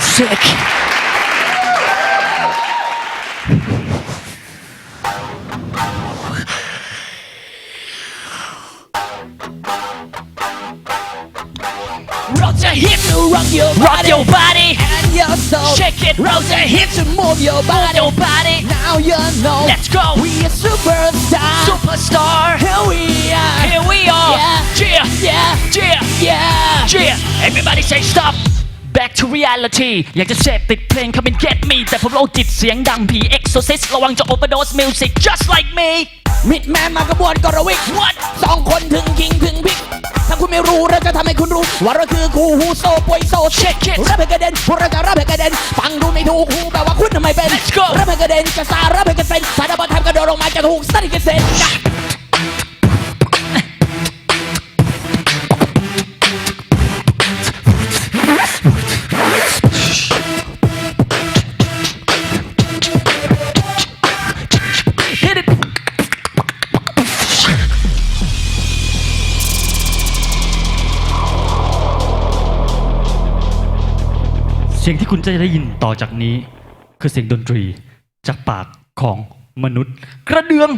so sick. Roll to rock your Rock your body and your soul. Shake it. Roll the hip to move your body. Move your body. Now you know. Let's go. We are superstar. Superstar. Here we are. Here we are. Yeah. Yeah. Yeah. Yeah. yeah. Everybody say stop. Back to reality อยากจะเสพติดเพลง come and get me แต่ผมโรคจิตเสียงดังผี exorcist ระวังจะ overdose music just like me มิดแมนมากระบวนกรวิก What สองคนถึงคิงถึงพิก ถ้าคุณไม่รู้เราจะทำให้คุณรู้ ว่าเราคือคู่หูโซป่วยโซเช็ค Shake it รับให้กระเด็นพวกเราจะรับให้กระเด็น ฟังดูไม่ถูกหูแปลว่าคุณทำไมเป็น Let's go รับให้กระเด็นกระซารับให้กระเซ็นถ้าดับเบิลทำกระโดดลงมาจะถูกสตัดกระเซ็น สียงที่คุณจะได้ยินต่อจากนี้ คือเสียงดนตรีจากปากของมนุษย์ กระเดือง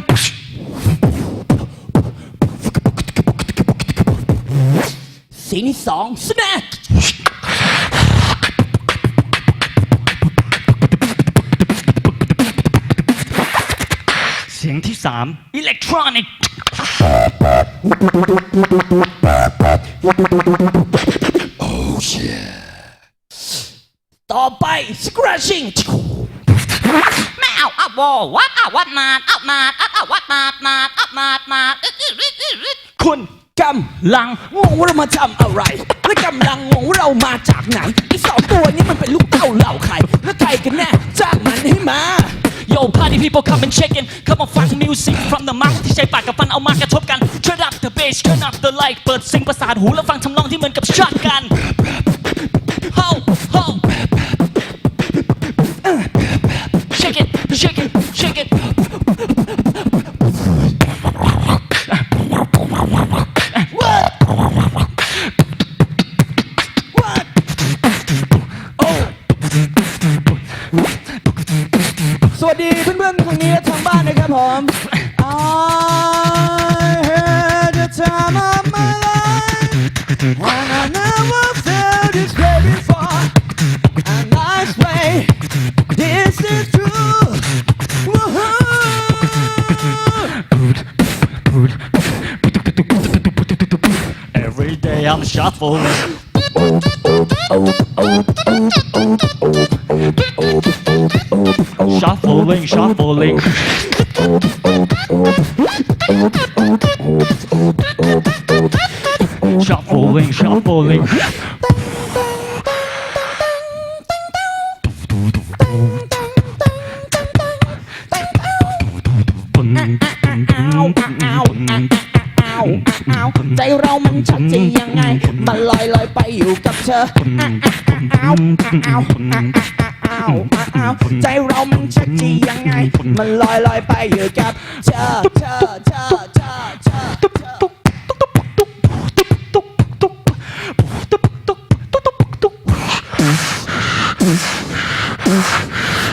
สีที่สองสแน็คเสียงที่สามอิเล็กทรอนิก ต่อไป scratching แม่เอาเอาโบวัดเอาวัดนาดเอานาดเอาเอาวัดนาดนาดเอานาดนาดอึดอึดอึดอึดอึดคุณกำลังงงว่าเรามาทำอะไร และกำลังงงว่าเรามาจากไหนไอ้สองตัวนี้มันเป็นลูกเต้าเหล่าใคร และใครกันแน่จ้างมันให้มา Yo party people come and check in เข้ามาฟัง music from the mouth ที่ใช้ปากกับฟันเอามากระทบกัน Turn up the bass turn up the light เปิดซิงประสานหูแล้วฟังทำนองที่เหมือนกับช็อตกัน สวัสดีเพื่อนๆทางนี้และทางบ้านนะครับผม I had the time of my life and I never felt this way before and I swear this is true Woohoo! Every day I'm shuffling Shuffling shuffling Shuffling shuffling ใจเรามันชัดจะยังไง มันลอยลอยไปอยู่กับเธออ้ าว ใจเรามันชัดจะยังไง มันลอยลอยไปอยู่กับเธอเธอเธอเธอเธอ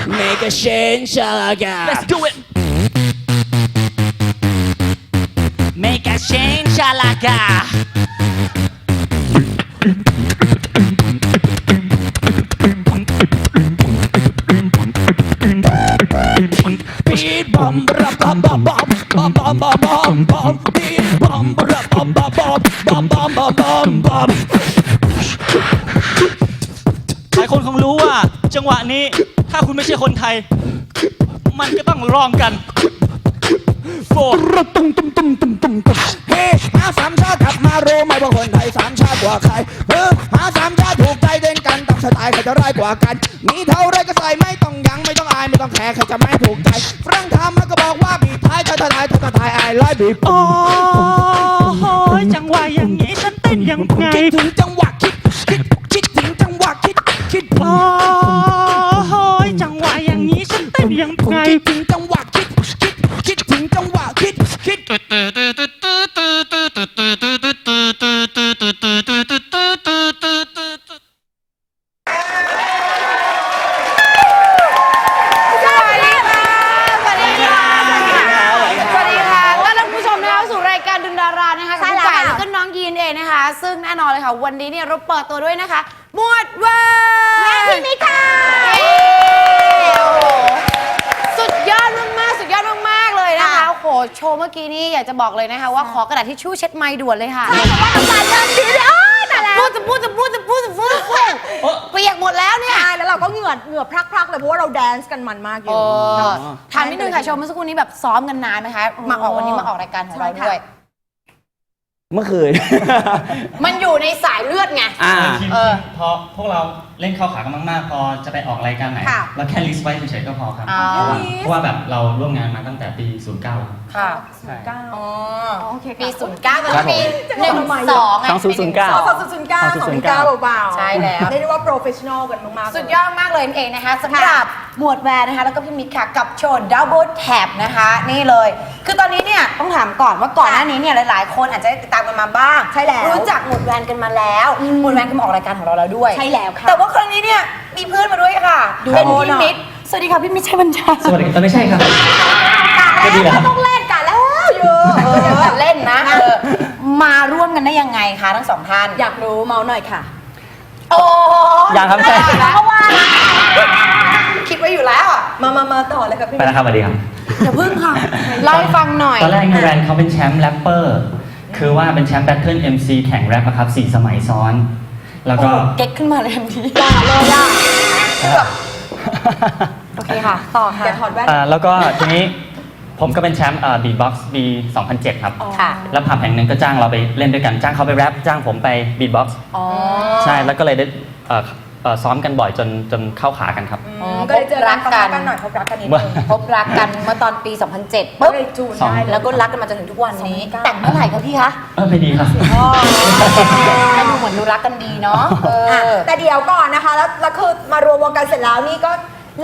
Make a change, again. Let's do it Make a change ชายคนคงรู้ว่า จังหวะนี้ถ้าคุณไม่ใช่คนไทย มันก็ต้องร้องกันโฟร์ตุ้มตุ้มตุ้มตุ้มตุ้มตุ้มเฮ้หาสามชาติกลับมารู้ไหมว่าคนไทยสามชาติกว่าใครเออหาสามชาติถูกใจเด่นกันตามสไตล์ใครจะร้ายกว่ากัน มีเท่าไรก็ใส่ไม่ต้องยั้งไม่ต้องอายไม่ต้องแคร์ใครจะไม่ถูกใจฝรั่งทำแล้วก็บอกว่าบีบท้ายท้ายท้ายท้ายท้ายท้ายไอ้ร้อยบีบโอ้โหจังหวะอย่างนี้ฉันเต้นยังไงคิดถึงจังหวะ Bye. มื่อกี้นี้อยากจะบอกเลยนะคะว่าขอกระดาษทิชชู่เช็ดไม้ด่วนเลยค่ะน้ำตาเริ่มดีเลยอ้าวแต่แล้วพูดจะพูดจะพูดจะพูดจะพูดจะพูดเปียกหมดแล้วเนี่ย ใช่แล้วเราก็เหงื่อเหงื่อพรักๆเลยเพราะว่าเราแดนซ์กันมันมากอยู่ เออถามนิดนึงค่ะโชว์เมื่อสักครู่นี้แบบซ้อมกันนานไหมคะ มาออกวันนี้มาออกรายการของเราใช่ค่ะ ด้วย เมื่อคืน มันอยู่ในสายเลือดไง อ่า ทีมเออพอพวกเราเล่นเข้าขากันมากๆ พอจะไปออกรายการไหนค่ะเราแค่ลิสต์ไว้เฉยๆก็พอครับ อ๋อ เพราะว่าเพราะว่าแบบเราร่วมงานมาตั้งแต่ปี 09แล้วค่ะ ใช่อ๋อโอเคปีค่ะศูนย์เก้ากับครับผม ปีหนึ่งสองไงสองศูนย์ศูนย์เก้า สองศูนย์ศูนย์เก้าสองศูนย์เก้าเบาๆใช่แล้ว เรียกได้ว่าโปรเฟชชั่นอลกันมากๆสุดยอดมากเลยนั่นเองนะคะสำหรับหมวดแวร์นะคะ แล้วก็พี่มิกค่ะ กับโชว์ Double Tap นะคะ นี่เลย คือตอนนี้เนี่ย ต้องถามก่อนว่าก่อนหน้านี้เนี่ย หลาย ๆ คนอาจจะได้ติดตามกันมาบ้าง ใช่แล้ว รู้จักหมวดแวนกันมาแล้ว หมวดแวนก็มาออกรายการของเราแล้วด้วย ใช่แล้วค่ะ แต่ว่าครั้งนี้เนี่ยมีเพื่อนมาด้วยค่ะ ดูเป็นโอ้พี่หน่อยมิกสวัสดีค่ะพี่มิกชัยบัญชาสวัสดีครับไม่ใช่ครับ ก็ดีเหรอครับ ต้องเล่นกันแล้ว เยอะเออเล่นนะเออมาร่วมกันได้ยังไงคะทั้งสองท่าน อยากรู้เมาหน่อยค่ะ โอ้ยังครับใช่ เพราะว่า คิดไว้อยู่แล้วอะ มามามาต่อเลยค่ะพี่ไปแล้วครับสวัสดีครับ อย่าพึ่งค่ะ เล่าให้ฟังหน่อย ตอนแรกเนี่ยแรนเขาเป็นแชมป์แรปเปอร์ คือว่าเป็นแชมป์แบทเทิล MC แข่งแรปอะครับสี่สมัยซ้อน แล้วก็ เก๊กขึ้นมาเลยทันทีอย่าเลยอะ โอเคค่ะ ต่อค่ะ อย่าถอดแว่น อ่าแล้วก็ทีนี้ ผมก็เป็นแชมป์บีบ็อกซ์ปี2007 ครับ ค่ะ แล้วผับแห่งหนึ่งก็จ้างเราไปเล่นด้วยกัน จ้างเขาไปแรปจ้างผมไปบีบ็อกซ์อ๋อใช่ แล้วก็เลยได้เอ่อเอ่อซ้อมกันบ่อยจนจนเข้าขากันครับ อืมก็เลยเจอรักกันกันหน่อยพบรักกันนิดนึงพบรักกันเมื่อตอนปี 2007ก็ปุ๊บเลยจูนสองได้เยแล้วก็รักกันมาจนถึงทุกวันนี้2009แต่งเมื่อไหร่คะพี่คะเออไม่ดีครับอ๋อก็ดูเหมือนดูรักกันดีเนาะเออะอ แต่เดี๋ยวก่อนนะคะแล้วแล้วคือมารวมวงกันเสร็จแล้วนี่ก็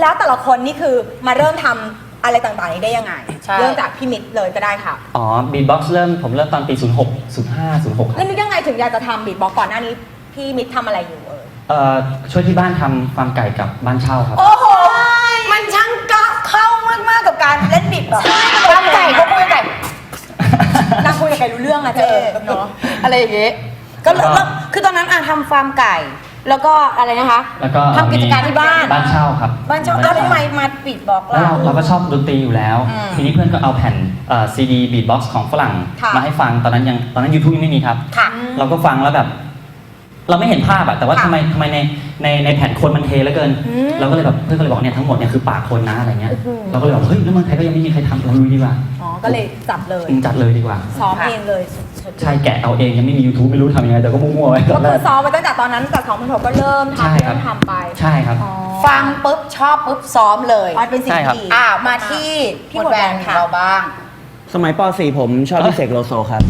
แล้วแต่ละคนนี่คือมาเริ่มทำอะไรต่างๆนี้ได้ยังไง ใช่ เริ่มจากพี่มิตรเลยก็ได้ค่ะ อ๋อบีบ็อกซ์เริ่มผมเริ่มตอนปี 06 05 06คแล้รับวนึกยังไงถึงอยากจะทำบีทบ็อกซ์ก่อนหน้านี้ พี่มิตรทำอะไรอยู่เออเอ่อช่วยที่บ้านทำฟาร์มไก่กับบ้านเช่าครับ โอ้โห มันช่างกะเข้ามากๆกับการเล่นบิดแบบรักไก่ก็คุยไก่นางคุยกับใครรู้เรื่องอะเจ๊เนาะ อะไรอย่างเงี้ยก็เริ่มเริ่มคือตอนนั้นอะทำฟาร์มไก่ แล้วก็อะไรนะคะแล้วก็ทำกิจการที่บ้าน บ้านเช่าครับบ้านเช่าแล้วทำไมมาปิดบอกแล้วเราเรา เราก็ชอบดนตรีอยู่แล้ว อืมทีนี้เพื่อนก็เอาแผ่นซีดีบีทบ็อกซ์ของฝรั่ง ค่ะ มาให้ฟังตอนนั้นยังตอนนั้น YouTube ยังไม่มีครับ ค่ะ เราก็ฟังแล้วแบบ เราไม่เห็นภาพอะแต่ว่าค่ะทำไมทำไมในในในแผ่นคนมันเทแล้วเกิน อืมเราก็เลยแบบเพื่อนก็เลยบอกเนี่ยทั้งหมดเนี่ยคือปากคนนะอะไรเงี้ยเราก็เลยบอกเฮ้ยแล้วเมืองไทยก็ยังไม่มีใครทำเราลุยดีกว่าอ๋อ ก็เลยจับเลยอืมจัดเลยดีกว่า ซ้อมเองเลยสุดๆ ใช่แกะเอาเองยังไม่มี YouTube ไม่รู้ทำยังไงแต่ก็มั่วๆไว้ตก็อนแรคือกซ้อมไปตั้งแต่ตอนนั้นแต่ของมันผมก็เริ่มใช่ทำครัเริ่บ มทำไปใช่ครับฟังปุ๊บ ชอบปุ๊บ ซ้อมเลย อ๋อเป็นสิ่งใช่ครับ ดี อ่ามาที่พี่หมหมดดแบแบนนขค่ะองเราบ้าง สมัยป .4 ผมชอบพี่เสกโลโซครับ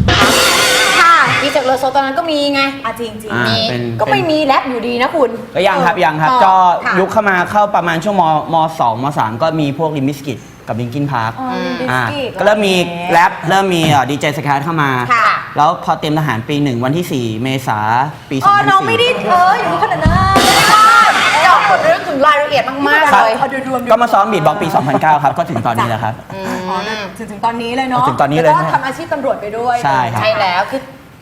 ค่ะพี่จากเลอโซตอนนั้นก็มีไง อะจริงจริงอ่ามีเป็นก็ไม่มีแรปอยู่ดีนะคุณก็ยังครับยังครับ เออก็ค่ะยุคเข้ามาเข้าประมาณช่วงมมสองมสามก็มีพวกลิมิสกิตกับลิงกินพาร์คอ๋อบิสอ่ากิต ก็เริ่มมีแรปเริ่มมีดีเจสแคทเข้ามา ค่ะ แล้วพอเตรียมทหารปีหนึ่งวันที่ 4 เมษาปีอ๋อน้องไม่ได้2004เอออยู่ขนาดนั้นเจาะเรื่องถึงรายละเอียดมากๆครับเลยเอาดูรวมๆก็มาซ้อมบีดบ็อกซ์ปี 2009 ครับ ก็ถึงตอนนี้แหละครับ อ๋อถึงถึงตอนนี้เลยเนาะถึงตอนนี้เลยแวก็ทำอาชีพตำรวจไปด้วยใช่ครับ ใช่แล้วคือ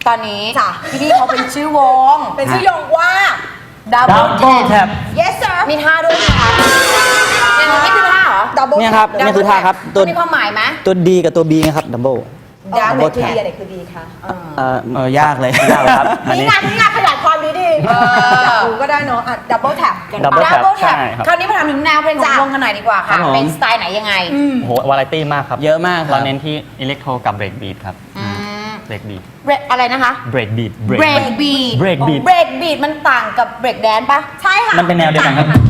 ตอนนี้จ้ะพี่พี่เขาเป็นชื่อวง เป็นชื่อยงว่า Double Double Tap Tap yes sir มีท่าด้วยนะคะอย่างนี้คือท่าเหรอ double เนี่ยครับ tap เนี่ยคือท่าครับ ตัตัววมีความหมายไหมตัว D กับตัว B นะครับดับเบิล อ๋ออันไหน double คือ tap ดีอันไหนคือดีคะเออเออเออยากเลย ยากเลยครับอันนี่นี้ งานนี่งานขยายความดีดีเออ อยากรู้ก็ได้เนาะอะ double tap กันไป Double tap Double Tap ใช่ครับ คราวนี้มาถามถึงแนวเพลงของจ้ะวงกันหน่อยดีกว่าครัค่ะ บผม เป็นสไตล์ไหนยังไงอืมโอ้โหวาไรตี้มากครับเยอะมากครับ เราเน้นที่อิเล็กโทรกับเบรกบีทครับอืมเบรกบีท Break อะไรนะคะ เบรกบีท Break beat Break beat Break beat มันต่างกับ Break dance ปะใช่ค่ะมันเป็นแนวเดียวกันครับมัน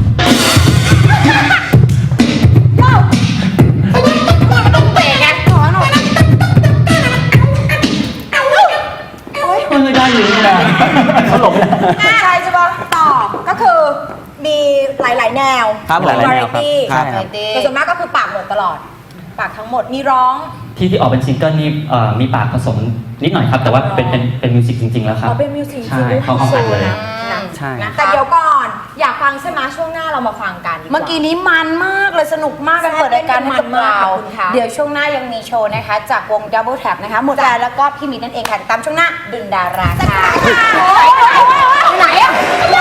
ขาหลบแล้วใช่ใช่ปะต่อก็คือมีหลาย ๆ แนวครับผมหลายๆแนวครับ variety ครับ แต่ส่วนมากก็คือปากหมดตลอด ปากทั้งหมดมีร้อง ที่ที่ออกเป็นซิงเกิลนี่เอ่อมีปากผสมนิดหน่อยครับ แต่ว่าเป็นเป็นเป็นมิวสิกจริงๆแล้วครับอ๋อเป็นมิวสิกใช่เขาเขาอัดเลย นะใช่นะแต่เดี๋ยวก่อน อยากฟังใช่ไหมช่วงหน้าเรามาฟังกันดีว่า เมื่อกี้นี้มันมากเลยสนุกมากกันเปิดรายการให้กับมันมากเราขอบคุณค่ะ เดี๋ยวช่วงหน้ายังมีโชว์นะคะ จากวง Double Tap นะคะหมดแรงแล้วก็พี่มิตรนั่นเองค่ะติดตามช่วงหน้าดึงดาราค่ะ ไหนอะไหน